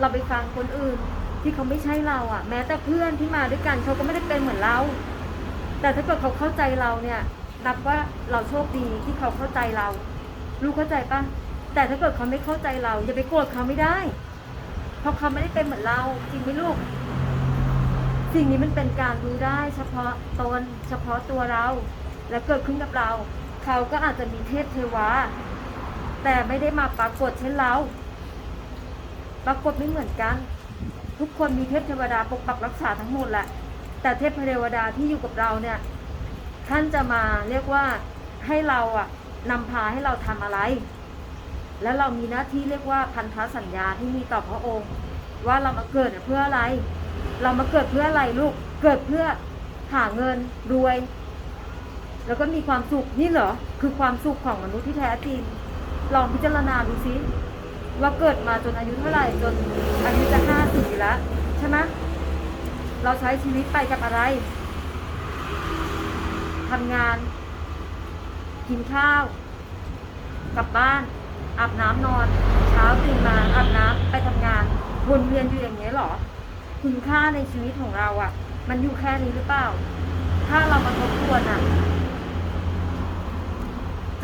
เราไปฟังคนอื่น ที่เขาไม่ใช่เราอะ แม้แต่เพื่อนที่มาด้วยกันเขาก็ไม่ได้เป็นเหมือนเรา แต่ถ้าเกิดเขาเข้าใจเราเนี่ยนับว่าเราโชคดีที่เขาเข้าใจเราลูกเข้าใจปะแต่ถ้าเกิดเขาไม่เข้าใจเราอย่าไปโกรธเขาไม่ได้ เพราะเขาไม่ได้เป็นเหมือนเราจริงไหมลูก สิ่งนี้มันเป็นการรู้ได้ เฉพาะตนเฉพาะตัวเรา และเกิดขึ้นกับเรา เขาก็อาจจะมีเทพเทวาแต่ไม่ได้มาปรากฏเช่นเรา ปรากฏไม่เหมือนกัน ทุกคนมีเทพเทวดาปกปักรักษาทั้งหมดแหละ แต่เทพเทวดาที่อยู่กับเราเนี่ยท่านจะมาเรียกว่าให้เราอะนำพาให้เราทำอะไร และเรามีหน้าที่เรียกว่าพันธสัญญาที่มีต่อพระองค์ ว่าเรามาเกิดเพื่ออะไร เรามาเกิดเพื่ออะไรลูกเกิดเพื่อหาเงินรวย แล้วก็มีความสุขนี่เหรอคือความสุขของมนุษย์ที่แท้จริงลองพิจารณาดูซิ ว่าเกิดมาจนอายุเท่าไหร่จนอายุจะห้าสิบอยู่แล้วใช่ไหมเราใช้ชีวิตไปกับอะไรทำงาน กินข้าว กลับบ้าน อาบน้ำนอน เช้าตื่นมาอาบน้ำไปทำงานวนเวียนอยู่อย่างนี้หรอ คุณค่าในชีวิตของเราอะ่ะ มันอยู่แค่นี้หรือเปล่า ถ้าเรามาทบทวนอะ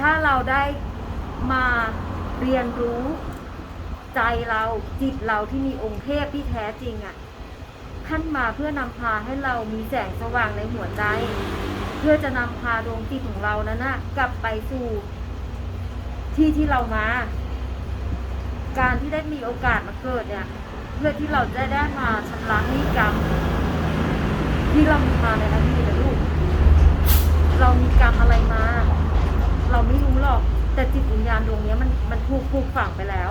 ถ้าเราได้มาเรียนรู้ ใจเราจิตเราที่มีองค์เทพที่แท้จริงอะ่ะท่านมาเพื่อนำพาให้เรามีแสงสว่างในหัวใจ เพื่อจะนำพาดวงจิตของเรานั้นนะกลับไปสู่ที่ที่เรามา การที่ได้มีโอกาสมาเกิดเนี่ย เพื่อที่เราจะได้มาชำระหนี้กรรม ที่เรามีมาในอดีตนะลูก เรามีกรรมอะไรมา เราไม่รู้หรอก แต่จิตวิญญาณดวงนี้มันมันถูกปลูกฝังไปแล้ว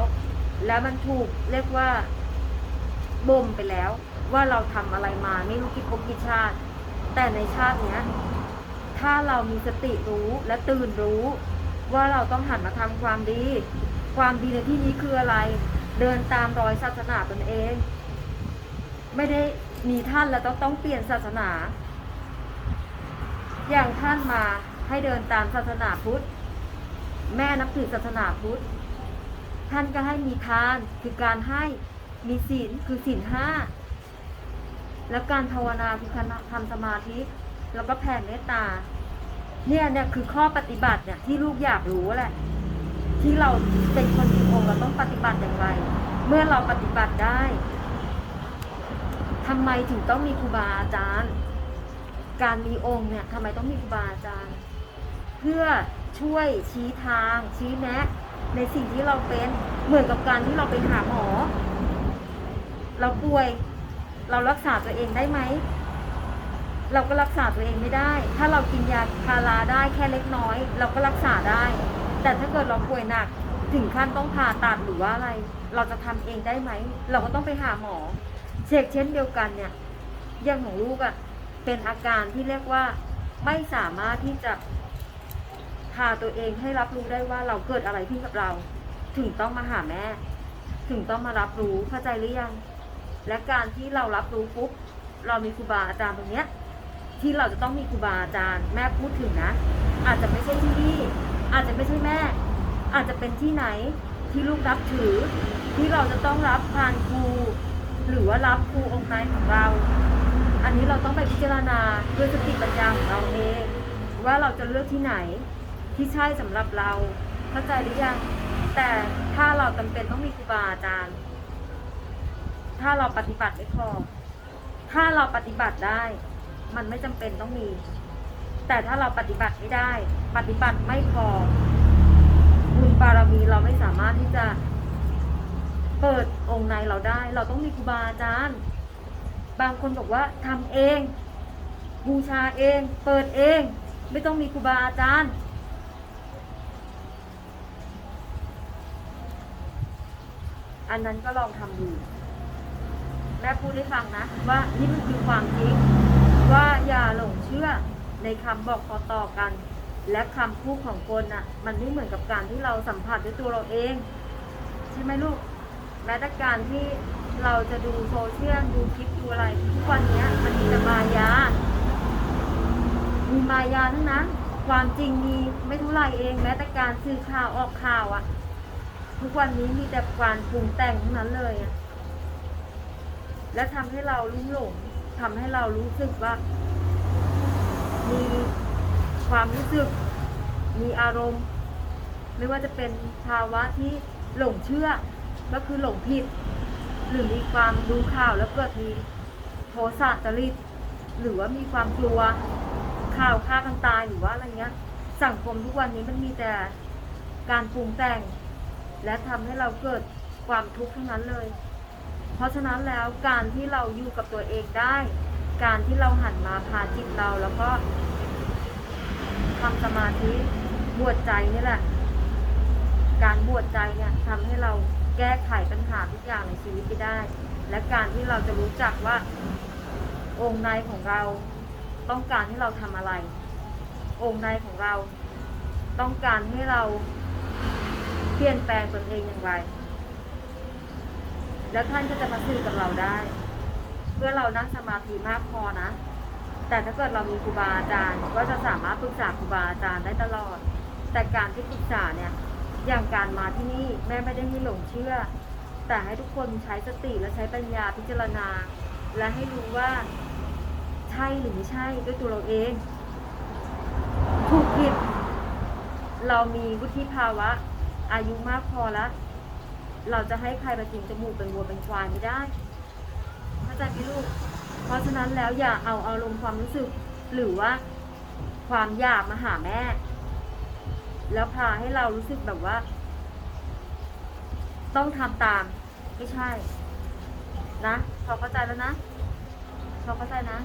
แล้วมันถูกเรียกว่าบ่มไปแล้ว ว่าเราทำอะไรมาไม่รู้กี่ภพกี่ชาติ แต่ในชาติเนี้ย ถ้าเรามีสติรู้และตื่นรู้ ว่าเราต้องหันมาทำความดี ความดีในที่นี้คืออะไร เดินตามรอยศาสนาตนเอง ไม่ได้มีท่านแล้วต้องต้องเปลี่ยนศาสนา อย่างท่านมาให้เดินตามศาสนาพุทธ แม่นับถือศาสนาพุทธ ท่านก็ให้มีทานคือการให้มีศีลคือศีลห้าแล้วการภาวนาคือการทำสมาธิ แล้วก็แผ่เมตตา เนี่ยเนี่ยคือข้อปฏิบัติเนี่ยที่ลูกอยากรู้แหละ ที่เราเป็นคนมีองค์เราต้องปฏิบัติอย่างไร เมื่อเราปฏิบัติได้ทำไมถึงต้องมีครูบาอาจารย์ การมีองค์เนี่ยทำไมต้องมีครูบาอาจารย์ เพื่อช่วยชี้ทางชี้แนะ ในสิ่งที่เราเป็นเหมือนกับการที่เราไปหาหมอ เราป่วย เรารักษาตัวเองได้ไหม เราก็รักษาตัวเองไม่ได้ ถ้าเรากินยาพาราได้แค่เล็กน้อย เราก็รักษาได้ แต่ถ้าเกิดเราป่วยหนักถึงขั้นต้องผ่าตัดหรือว่าอะไร เราจะทำเองได้ไหม เราก็ต้องไปหาหมอ เช็กเช่นเดียวกันเนี่ยอย่างของลูกอะ่ะเป็นอาการที่เรียกว่าไม่สามารถที่จะาตัวเองให้รับรู้ได้ว่าเราเกิดอะไรขึ้นกับเรา ถึงต้องมาหาแม่ ถึงต้องมารับรู้เข้าใจหรือยัง และการที่เรารับรู้ปุ๊บเรามีครูบาอาจารย์ตรงเนี้ย ที่เราจะต้องมีครูบาอาจารย์แม่พูดถึงนะ อาจจะไม่ใช่ที่นี่ อาจจะไม่ใช่แม่ อาจจะเป็นที่ไหนที่ลูกรับถือ ที่เราจะต้องรับผ่านครูหรือว่ารับครูองค์ไหนของเรา อันนี้เราต้องไปพิจารณาด้วยสติปัญญาของเราเองว่าเราจะเลือกที่ไหน ที่ใช่สำหรับเราเข้าใจหรือยัง แต่ถ้าเราจำเป็นต้องมีครูบาอาจารย์ ถ้าเราปฏิบัติไม่พอ ถ้าเราปฏิบัติได้ มันไม่จำเป็นต้องมี แต่ถ้าเราปฏิบัติไม่ได้ ปฏิบัติไม่พอบุญบารมีเราไม่สามารถที่จะเปิดองค์ในเราได้ เราต้องมีครูบาอาจารย์ บางคนบอกว่าทำเอง บูชาเอง เปิดเอง ไม่ต้องมีครูบาอาจารย์ อันนั้นก็ลองทำดูแม่พูดให้ฟังนะ ว่านี่มันคือความจริงว่าอย่าหลงเชื่อในคำบอกต่อกัน และคำพูดของคนน่ะ มันไม่เหมือนกับการที่เราสัมผัสด้วยตัวเราเอง ใช่ไหมลูกแม้แต่การที่เราจะดูโซเชียลดูคลิปดูอะไรทุกวันนี้มันมีแต่มายา มีมายาทั้งนั้น ความจริงมีไม่เท่าไรเอง แม้แต่การสื่อข่าวออกข่าวอะ ทุกวันนี้มีแต่การปรุงแต่งทั้งนั้นเลยอะและทำให้เราลุ่มหลงทำให้เรารู้สึกว่า มีความรู้สึก มีอารมณ์ ไม่ว่าจะเป็นภาวะที่หลงเชื่อ ก็คือหลงผิด หรือมีความดูข่าวแล้วเกิดมีโทสะจริต หรือว่ามีความกลัวข่าวฆ่ากันตายหรือว่าอะไรเงี้ย สังคมทุกวันนี้มันมีแต่การปรุงแต่ง และทำให้เราเกิดความทุกข์ทั้งนั้นเลย เพราะฉะนั้นแล้วการที่เราอยู่กับตัวเองได้ การที่เราหันมาพาจิตเราแล้วก็ทำสมาธิบวชใจนี่แหละ การบวชใจเนี่ยทำให้เราแก้ไขปัญหาทุกอย่างในชีวิตไปได้ และการที่เราจะรู้จักว่าองค์ในของเราต้องการให้เราทำอะไร องค์ในของเราต้องการให้เรา ปลี่ยนแปลงตนเองอย่างไร แล้วท่านก็จะมาสื่อกับเราได้ เพื่อเรานั่งสมาธิมากพอนะ แต่ถ้าเกิดเรามีครูบาอาจารย์ก็จะสามารถปรึกษาครูบาอาจารย์ได้ตลอด แต่การที่ปรึกษาเนี่ยอย่างการมาที่นี่แม่ไม่ได้ให้หลงเชื่อ แต่ให้ทุกคนใช้สติและใช้ปัญญาพิจารณา และให้รู้ว่าใช่หรือไม่ใช่ด้วยตัวเราเองถูกผิดเรามีวุฒิภาวะ อายุมากพอแล้ว เราจะให้ใครมาจิงจมูกเป็นวัวเป็นควายไม่ได้เข้าใจไหมลูก เพราะฉะนั้นแล้วอย่าเอาอารมณ์ความรู้สึก หรือว่าความอยากมาหาแม่ แล้วพาให้เรารู้สึกแบบว่า ต้องทำตามไม่ใช่ นะพอเข้าใจแล้วนะพอเข้าใจนะ